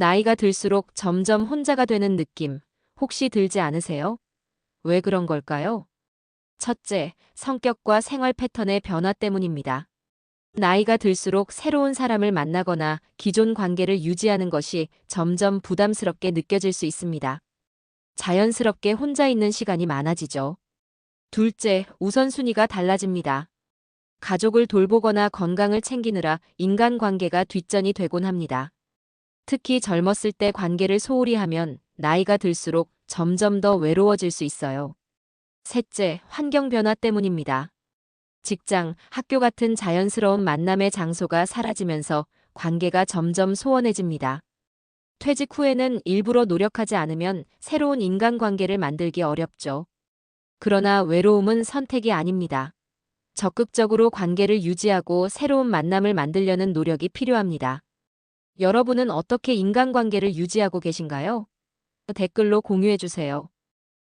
나이가 들수록 점점 혼자가 되는 느낌 혹시 들지 않으세요? 왜 그런 걸까요? 첫째, 성격과 생활 패턴의 변화 때문입니다. 나이가 들수록 새로운 사람을 만나거나 기존 관계를 유지하는 것이 점점 부담스럽게 느껴질 수 있습니다. 자연스럽게 혼자 있는 시간이 많아지죠. 둘째, 우선순위가 달라집니다. 가족을 돌보거나 건강을 챙기느라 인간관계가 뒷전이 되곤 합니다. 특히 젊었을 때 관계를 소홀히 하면 나이가 들수록 점점 더 외로워질 수 있어요. 셋째, 환경 변화 때문입니다. 직장, 학교 같은 자연스러운 만남의 장소가 사라지면서 관계가 점점 소원해집니다. 퇴직 후에는 일부러 노력하지 않으면 새로운 인간관계를 만들기 어렵죠. 그러나 외로움은 선택이 아닙니다. 적극적으로 관계를 유지하고 새로운 만남을 만들려는 노력이 필요합니다. 여러분은 어떻게 인간관계를 유지하고 계신가요? 댓글로 공유해 주세요.